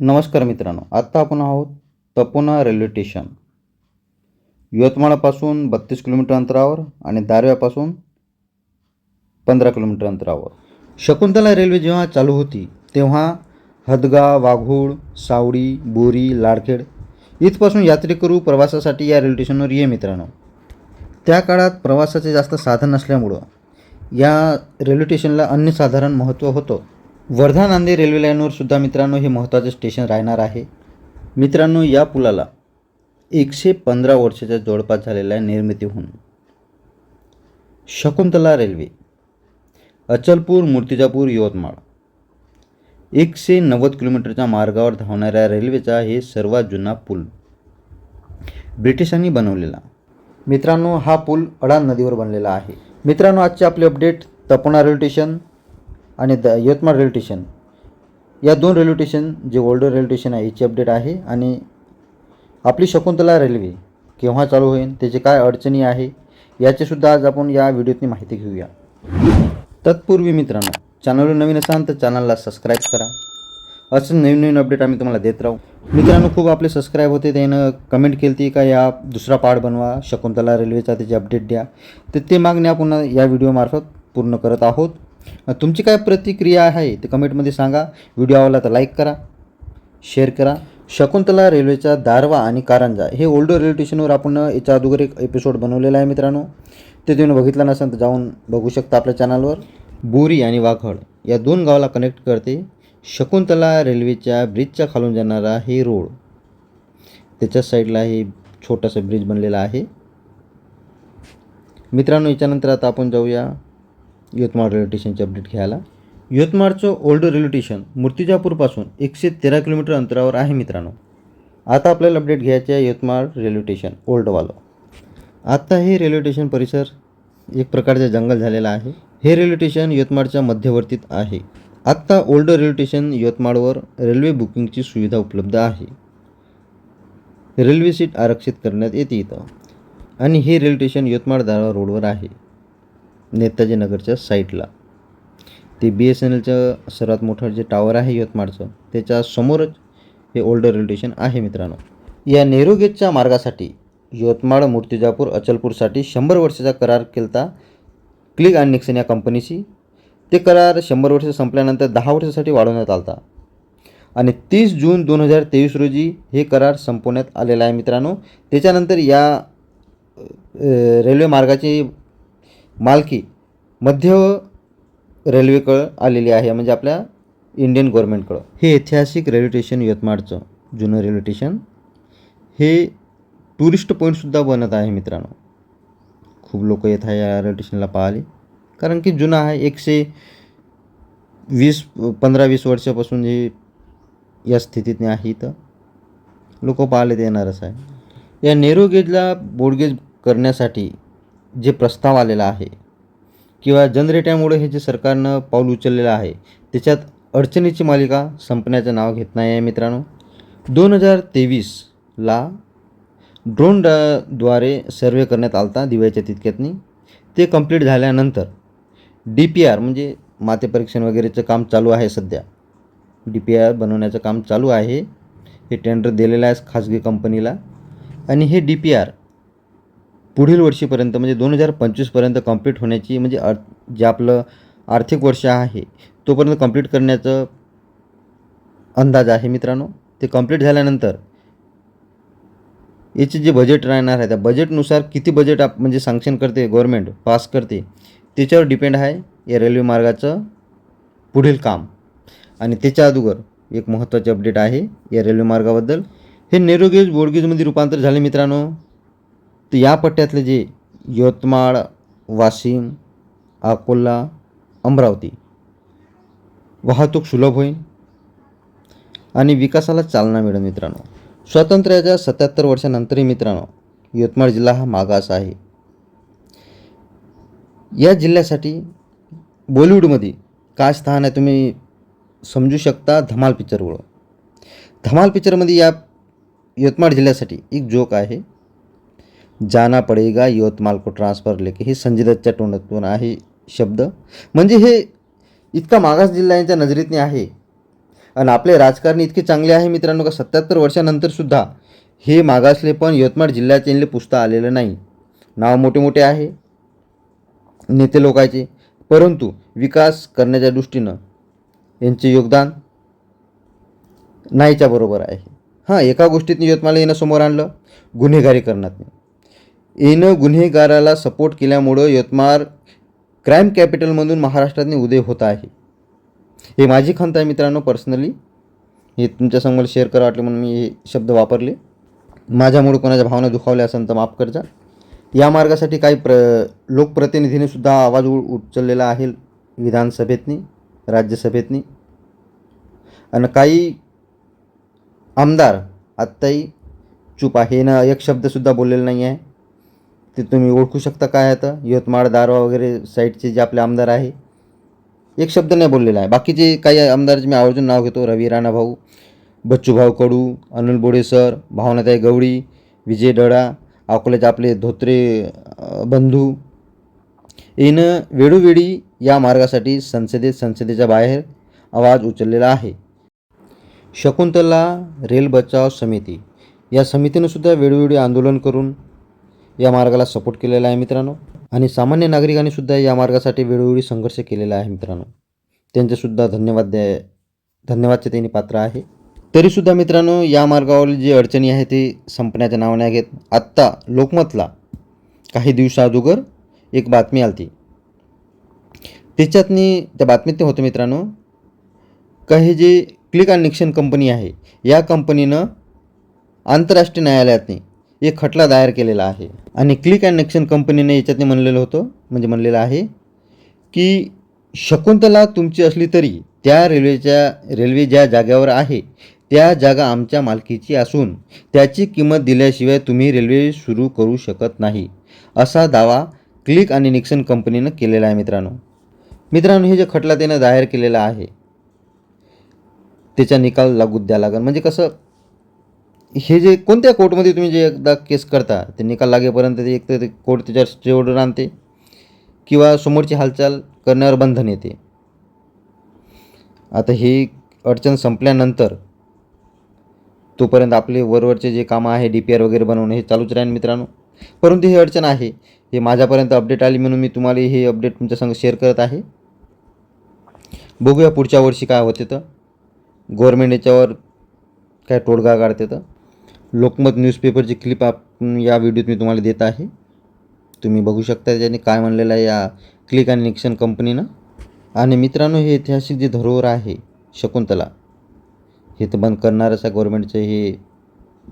नमस्कार मित्रांनो आत्ता आपण आहोत तपोना रेल्वे स्टेशन. यवतमाळपासून बत्तीस किलोमीटर अंतरावर आणि दारव्यापासून पंधरा किलोमीटर अंतरावर. शकुंतला रेल्वे जेव्हा चालू होती तेव्हा हदगा वाघूळ सावडी बोरी लाडखेड इथपासून यात्रेकरू प्रवासासाठी या रेल्वे स्टेशनवर ये मित्रांनो. त्या काळात प्रवासाचे जास्त साधन नसल्यामुळं या रेल्वे स्टेशनला अन्यसाधारण महत्त्व होतं. वर्धा नांदेड रेल्वे लाईनवर सुद्धा मित्रांनो हे महत्त्वाचं स्टेशन राहणार आहे. मित्रांनो या पुलाला एकशे पंधरा वर्षाच्या जवळपास झालेल्या निर्मितीहून शकुंतला रेल्वे अचलपूर मूर्तिजापूर यवतमाळ एकशे नव्वद किलोमीटरच्या मार्गावर धावणाऱ्या रेल्वेचा हे सर्वात जुना पूल ब्रिटिशांनी बनवलेला. मित्रांनो हा पूल अडान नदीवर बनलेला आहे. मित्रांनो आजचे आपले अपडेट तपोना रेल्वे स्टेशन आणि द यवतमाळ रेल्वे स्टेशन. या दोन रेल्वे स्टेशन जे ओल्डर रेल्वे स्टेशन आहे याची अपडेट आहे आणि आपली शकुंतला रेल्वे केव्हा चालू होईल त्याचे काय अडचणी आहे याचीसुद्धा आज आपण या व्हिडिओतनी माहिती घेऊया. तत्पूर्वी मित्रांनो चॅनलवर नवीन असाल तर चॅनलला सबस्क्राईब करा. असं नवीन नवीन अपडेट आम्ही तुम्हाला देत राहू. मित्रांनो खूप आपले सबस्क्राईब होते त्यानं कमेंट केली ती का या दुसरा पार्ट बनवा शकुंतला रेल्वेचा त्याची अपडेट द्या. तर ते मागणी आपण या व्हिडिओमार्फत पूर्ण करत आहोत. तुमची काय प्रतिक्रिया आहे ते कमेंटमध्ये सांगा. व्हिडिओ आवडला तर लाईक करा शेअर करा. शकुंतला रेल्वेचा दारवा आणि कारंजा हे ओल्ड रेल्वे स्टेशनवर आपण याच्या अगोदर एक एपिसोड बनवलेला आहे मित्रांनो. ते तुम्ही बघितलं नसेल तर जाऊन बघू शकता आपल्या चॅनलवर बोरी आणि वाघड या दोन गावाला कनेक्ट करते शकुंतला रेल्वेच्या ब्रिजच्या खालून जाणारा हे रोड त्याच्या साईडला हे छोटासा ब्रिज बनलेला आहे. मित्रांनो याच्यानंतर आता आपण जाऊया. यवतमाळ रेल्वे स्टेशनचे अपडेट घ्यायला. यवतमाळचं ओल्ड रेल्वे स्टेशन मूर्तिजापूरपासून एकशे तेरा किलोमीटर अंतरावर आहे मित्रांनो. आता आपल्याला अपडेट घ्यायचे आहे यवतमाळ रेल्वे स्टेशन ओल्डवालं. आत्ता हे रेल्वे स्टेशन परिसर एक प्रकारचे जंगल झालेलं आहे. हे रेल्वे स्टेशन यवतमाळच्या मध्यवर्तीत आहे. आत्ता ओल्ड रेल्वे स्टेशन यवतमाळवर रेल्वे बुकिंगची सुविधा उपलब्ध आहे. रेल्वे सीट आरक्षित करण्यात येते इथं. आणि हे रेल्वे स्टेशन यवतमाळ दारवा रोडवर आहे. नेताजी नगरच्या साईटला. ते बी एस एन एलचं सर्वात मोठं जे टावर आहे यवतमाळचं त्याच्या समोरच हे ओल्ड रेल्वे स्टेशन आहे मित्रांनो. या नेहरू गेटच्या मार्गासाठी यवतमाळ मूर्तिजापूर अचलपूरसाठी शंभर वर्षाचा करार केलता क्लिक आणि निक्सन या कंपनीशी ते करार शंभर वर्ष संपल्यानंतर दहा वर्षासाठी वाढवण्यात आलता. आणि तीस जून दोन हजार तेवीस रोजी हे करार संपवण्यात आलेला आहे मित्रांनो. त्याच्यानंतर या रेल्वे मार्गाची मालकी मध्य रेल्वेकडं आलेली आहे म्हणजे आपल्या इंडियन गव्हर्मेंटकडं हे ऐतिहासिक रेल्वे स्टेशन यवतमाळचं जुनं रेल्वे स्टेशन. हे टुरिस्ट पॉईंटसुद्धा बनत आहे मित्रांनो. खूप लोक येत आहे या रेल्वे स्टेशनला पाहाले कारण की जुनं आहे एकशे वीस पंधरा वीस वर्षापासून हे या स्थितीतने आहे इथं. लोक पाहायला येणारच आहे. या नेहरू गेजला बोडगेज करण्यासाठी जे प्रस्ताव आलेला आहे किंवा जनरेट्यामुळे हे जे सरकारनं पाऊल उचललेलं आहे त्याच्यात अडचणीची मालिका संपण्याचं नाव घेत नाही आहे मित्रांनो. दोन हजार तेवीसला ड्रोनद्वारे सर्वे करण्यात आलता दिव्याच्या तितक्यातनी. ते कंप्लीट झाल्यानंतर डी पी आर म्हणजे माते परीक्षण वगैरेचं काम चालू आहे सध्या. डी पी आर बनवण्याचं काम चालू आहे. हे टेंडर दिलेलं आहे खाजगी कंपनीला आणि हे डी पी आर पुढील वर्षीपर्यंत म्हणजे दोन हजार पंचवीसपर्यंत कंप्लीट होण्याची म्हणजे अर् जे आपलं आर्थिक वर्ष आहे तोपर्यंत कंप्लीट करण्याचं अंदाज आहे मित्रांनो. ते कंप्लीट झाल्यानंतर याचे जे बजेट राहणार आहे त्या बजेटनुसार किती बजेट आप म्हणजे सँक्शन करते गव्हर्मेंट पास करते त्याच्यावर डिपेंड आहे या रेल्वे मार्गाचं पुढील काम. आणि त्याच्या अगोदर एक महत्त्वाचे अपडेट आहे या रेल्वे मार्गाबद्दल. हे नेरोगेज बोडगेजमध्ये रूपांतर झाले मित्रांनो. तर या पट्ट्यातले जे यवतमाळ वाशिम अकोला अमरावती वाहतूक सुलभ होईल आणि विकासाला चालना मिळेल मित्रांनो. स्वातंत्र्याच्या सत्याहत्तर वर्षानंतरही मित्रांनो यवतमाळ जिल्हा हा मागास आहे. या जिल्ह्यासाठी बॉलिवूडमध्ये काय स्थान आहे तुम्ही समजू शकता धमाल पिक्चरमुळं. धमाल पिक्चरमध्ये या यवतमाळ जिल्ह्यासाठी एक जोक आहे. जाना पडेगा यवतमाल को ट्रान्सफर लेके. हे संजय दत्तच्या तोंडातून आहे शब्द. म्हणजे हे इतका मागास जिल्हा यांच्या नजरेतने आहे. आणि आपले राजकारणी इतके चांगले आहे मित्रांनो का सत्याहत्तर वर्षानंतरसुद्धा हे मागासले पण यवतमाळ जिल्ह्यात यांना पुसता आलेलं नाही. नाव मोठे मोठे आहे. नेते लोकांचे परंतु विकास करण्याच्या दृष्टीनं यांचे योगदान नाहीच्या बरोबर आहे. हां एका गोष्टीतनं यवतमाळ येणं समोर आणलं. गुन्हेगारी करण्यात येणं गुन्हेगाराला सपोर्ट केल्यामुळं यवतमाळ क्राईम कॅपिटलमधून महाराष्ट्रातनी उदय होत आहे. हे माझी खंत आहे मित्रांनो पर्सनली. हे तुमच्यासमोर शेअर करा वाटले म्हणून मी हे शब्द वापरले. माझ्यामुळे कोणाच्या भावना दुखावल्या असेल तर माफ करजा. या मार्गासाठी काही प्र लोकप्रतिनिधीने सुद्धा आवाज उ उचललेला आहे विधानसभेतनी राज्यसभेतनी. आणि काही आमदार आत्ताही चूप आहे. ना एक शब्दसुद्धा बोललेला नाही आहे ते तुम्ही ओळखू शकता काय आता? यवतमाळ दारवा वगैरे साईडचे जे आपले आमदार आहे. एक शब्द नाही बोललेला आहे. बाकीचे काही आमदाराचे मी आवर्जून नाव घेतो रवी राणा भाऊ बच्चूभाऊ कडू अनिल बोडे सर भावनाताई गवळी विजय डळा अकोल्याचे आपले धोत्रे बंधू. येणं वेळोवेळी या मार्गासाठी संसदेत संसदेच्या बाहेर आवाज उचललेला आहे. शकुंतला रेल बचाव समिती. या समितीनंसुद्धा वेळोवेळी आंदोलन करून या मार्गाला सपोर्ट केलेला आहे मित्रांनो. आणि सामान्य नागरिकांनी सुद्धा या मार्गासाठी वेळोवेळी संघर्ष केलेला आहे मित्रांनो. त्यांचेसुद्धा धन्यवाद द्या धन्यवादचे त्यांनी पात्र आहे. तरीसुद्धा मित्रांनो या मार्गावर जी अडचणी आहे ती संपण्याच्या नावाने घेत आत्ता लोकमतला काही दिवसाअगोदर एक बातमी आलती. त्याच्यातनी त्या बातमीत ते होतं मित्रांनो काही जी जे क्लिक निक्शन कंपनी आहे या कंपनीनं आंतरराष्ट्रीय न्यायालयातनी एक खटला दायर केलेला आहे. आणि क्लिक अँड नेक्शन कंपनीने याच्यातनी म्हणलेलं होतं म्हणजे म्हणलेलं आहे की शकुंतला तुमची असली तरी त्या रेल्वेच्या रेल्वे ज्या जागेवर आहे त्या जागा आमच्या मालकीची असून त्याची किंमत दिल्याशिवाय तुम्ही रेल्वे सुरू करू शकत नाही असा दावा क्लिक आणि निक्सन कंपनीनं केलेला आहे मित्रांनो. मित्रांनो हे जे खटला त्यानं दायर केलेला आहे त्याचा निकाल लागू द्या लागेल म्हणजे कसं हे जे कोणत्या कोर्टमध्ये तुम्ही जे एकदा केस करता ते निकाल लागेपर्यंत ते एक तर ते कोर्ट त्याच्यावर स्टे ऑर्डर आणते किंवा समोरची हालचाल करण्यावर बंधन येते. आता ही अडचण संपल्यानंतर तोपर्यंत आपले वरवरचे जे कामं आहे डी पी आर वगैरे बनवणं हे चालूच राहील मित्रांनो. परंतु ही अडचण आहे हे माझ्यापर्यंत अपडेट आली म्हणून मी तुम्हाला हे अपडेट तुमच्यासंग शेअर करत आहे. बघूया पुढच्या वर्षी काय होते तर. गव्हर्मेंट याच्यावर काय तोडगा काढते तर. लोकमत न्यूजपेपरची क्लिप आपण या व्हिडिओत मी तुम्हाला देत आहे. तुम्ही बघू शकता त्याने काय म्हणलेलं आहे या क्लिक आणि निक्शन कंपनीनं आणि मित्रांनो हे ऐतिहासिक जे धरोहर आहे शकुंतला हे तर बंद करणारच आहे. गव्हर्मेंटचं हे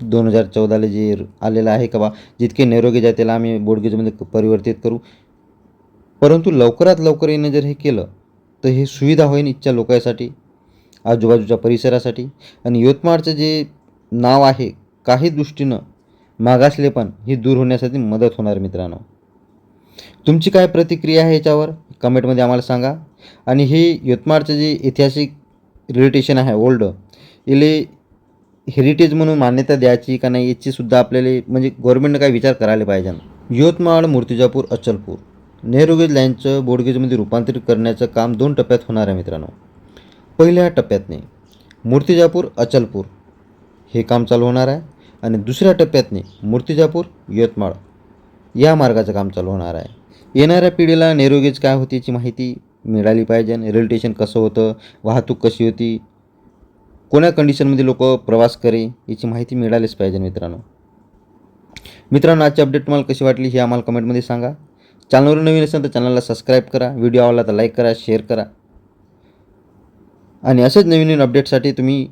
दोन हजार चौदाला जे आलेलं आहे का बा जितके निरोगी जाय त्याला आम्ही बोडगेजमध्ये परिवर्तित करू. परंतु लवकरात लवकर येणं जर हे केलं तर हे सुविधा होईल इच्छा लोकांसाठी आजूबाजूच्या परिसरासाठी. आणि यवतमाळचं जे नाव आहे काही दृष्टीनं मागासलेपण ही दूर होण्यासाठी मदत होणार मित्रांनो. तुमची काय प्रतिक्रिया आहे याच्यावर कमेंटमध्ये आम्हाला सांगा. आणि हे यवतमाळचं जे ऐतिहासिक रिलेटेशन आहे ओल्ड इले हेरिटेज म्हणून मान्यता द्यायची का नाही याची सुद्धा आपल्याला म्हणजे गव्हर्नमेंटनं काय विचार करायला पाहिजे. यवतमाळ मूर्तिजापूर अचलपूर. नेहरूगेज लाईनचं बोडगेजमध्ये रूपांतरित करण्याचं काम दोन टप्प्यात होणार आहे मित्रांनो. पहिल्या टप्प्यातने मूर्तिजापूर अचलपूर हे काम चालू होणार आहे. आणि दुसऱ्या टप्प्यातने मूर्तिजापूर यवतमाळ. या मार्गाचं काम चालू होणार आहे. येणाऱ्या पिढीला नेरोगेज काय होती याची माहिती मिळाली पाहिजे रेल्वे स्टेशन कसं होतं वाहतूक कशी होती कोण्या कंडिशनमध्ये लोक प्रवास करे याची माहिती मिळालीच पाहिजे मित्रांनो. मित्रांनो आजची अपडेट तुम्हाला कशी वाटली हे आम्हाला कमेंटमध्ये सांगा. चॅनलवर नवीन असेल तर चॅनलला सबस्क्राईब करा व्हिडिओ आवडला तर लाईक करा शेअर करा. आणि असेच नवीन नवीन अपडेटसाठी तुम्ही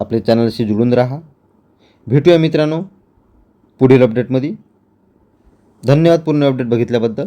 आपल्या चॅनलशी जुळून राहा. भेटूया मित्रांनो पुढील अपडेटमध्ये धन्यवाद पूर्ण अपडेट बघितल्याबद्दल.